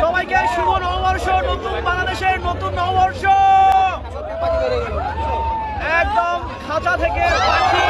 সবাইকে শুভ নববর্ষ নতুন বাংলাদেশের নতুন নববর্ষ একদম খাঁচা থেকে পাখি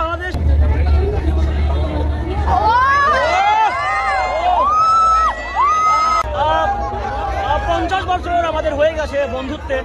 বাংলাদেশ। পঞ্চাশ বছর আমাদের হয়ে গেছে বন্ধুত্বে।